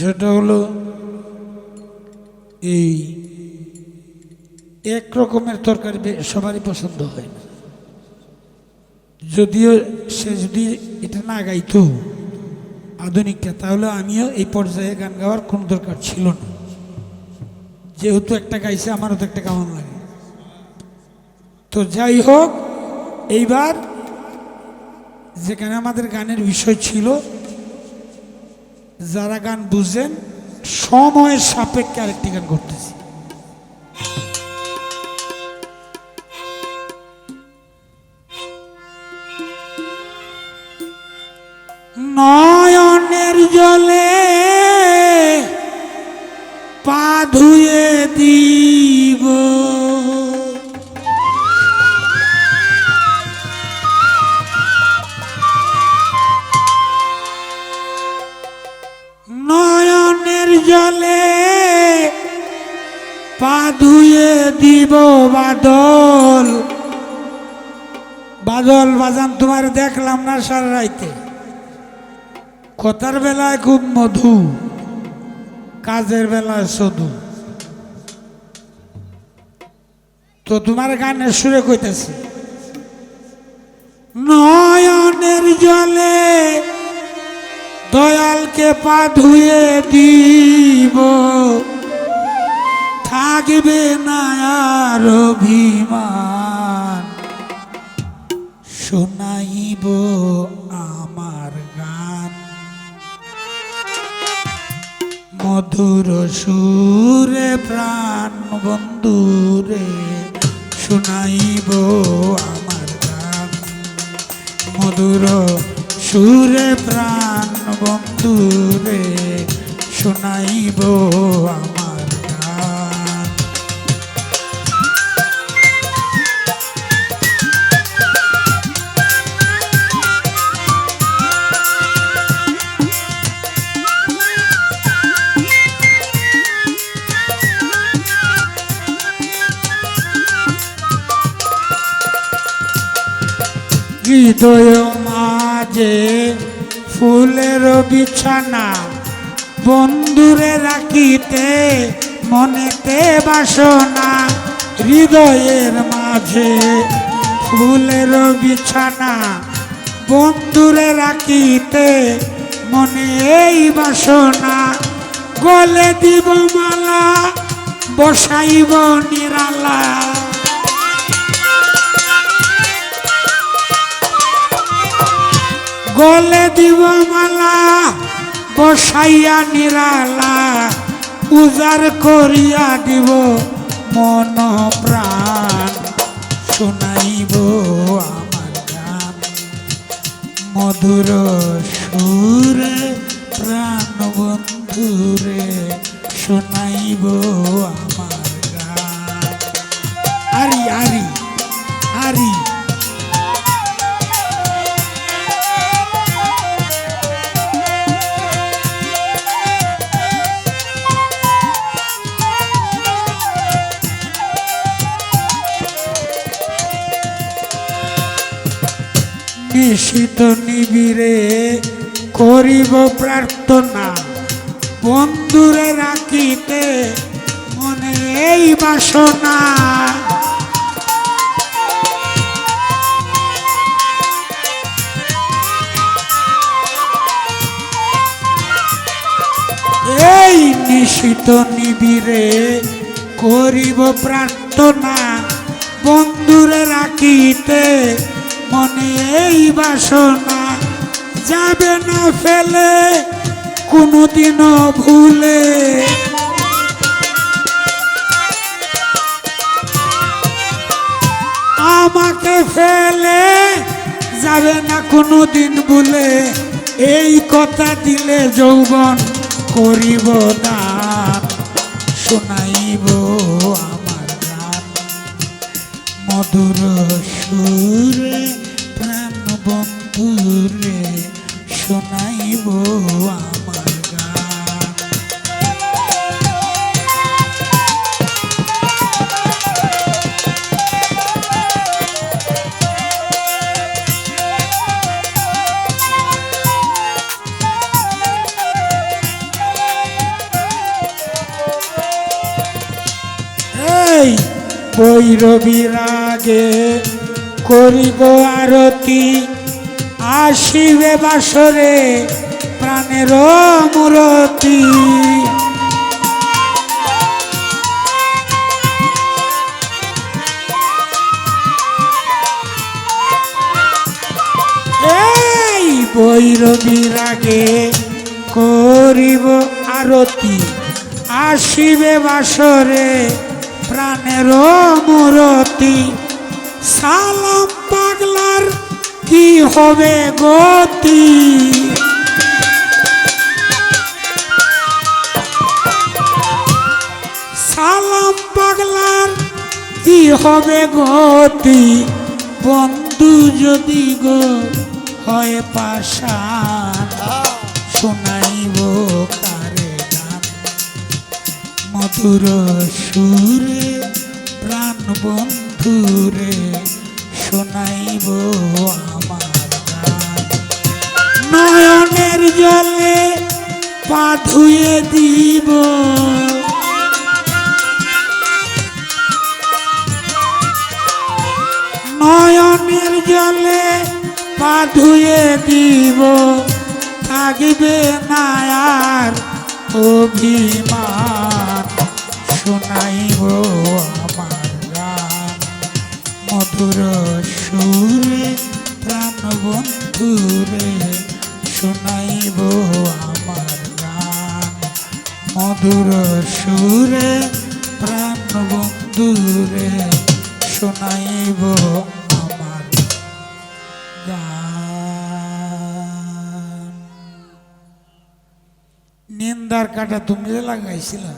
বিষয়টা হলো এই এক রকমের তরকারি সবারই পছন্দ হয় না। যদিও সে যদি এটা না গাইতো আধুনিকটা তাহলে আমিও এই পর্যায়ে গান গাওয়ার কোনো দরকার ছিল না। যেহেতু একটা গাইছে, আমারও তো একটা কেমন লাগে। তো যাই হোক, এইবার যেখানে আমাদের গানের বিষয় ছিল যারা গান বুঝেন সময়ের সাপেক্ষে আরেকটি গান করতেছি। নয়নের জলে পা ধুয়ে পা ধুয়ে দিব বাদল। বাদল বাজান, তোমার দেখলাম না সারা রাইতে। কথার বেলায় খুব মধু, কাজের বেলায় শুধু তো তোমার গানের সুরে কইতেছে, নয়নের জলে দয়ালকে পা ধুয়ে দিব। থাকবে না আর অভিমান। শোনাইব আমার গান। মধুর সুরে প্রাণ বন্ধুরে শোনাইব আমার গান। মধুর সুরে প্রাণ বন্ধুরে শোনাইব আমার হৃদয় মাঝে ফুলের বিছানা বন্ধুরে রাখিতে মনেতে বাসনা হৃদয়ের মাঝে ফুলের বিছানা বন্ধুরে রাখিতে মনে এই বাসনা গলে দিব মালা, বসাইব নিরালা। গলে দিব মালা, বসাইয়া নিরালা উজার করিয়া দিব মন প্রাণ। শুনাইব আমার গান, মধুর সুরে, প্রাণ বন্ধুরে, শোনাইব আমার গান। আরি আরি আরি। নিশিত নিবিরে করিব প্রার্থনা। বন্ধুরে রাখিতে মনে এই বাসনা। এই নিশিত নিবিরে করিব প্রার্থনা। বন্ধুরে রাখিতে মনে এই বাসনা। যাবে না ফেলে, কোনোদিনও ভুলে। আমাকে ফেলে, যাবে না কোনোদিন ভুলে। এই কথা দিলে যৌবন করিব দান, শোনাইব আমার মধুর সুরে প্রাণ বন্ধুরে শোনাইব আমার গান Hey! বৈরবীর আগে করিব আরতি, আসিবে বাসরে প্রাণের মূরতি। এই বৈরবীর আগে করিব আরতি, আসিবে বাসরে প্রাণের মূরতি সালাম পাগলার কি হবে গতি? সালাম পাগলার কি হবে গতি? বন্ধু যদি গো হয় পাশান শোনাইব কারে? মধুর সুরে, প্রাণ বন্ধুরে শোনাইব আমার নয়নের জলে পা ধুয়ে দিব। নয়নের জলে পা ধুয়ে দিব। থাকবে না আর অভিমান। শোনাইব আমার গান মধুর সুরে, প্রাণ বন্ধুরে শোনাইব আমার গান। মধুর সুরে, প্রাণ বন্ধুরে শোনাইব নিন্দার কাটা তুমি লাগাইছিলা।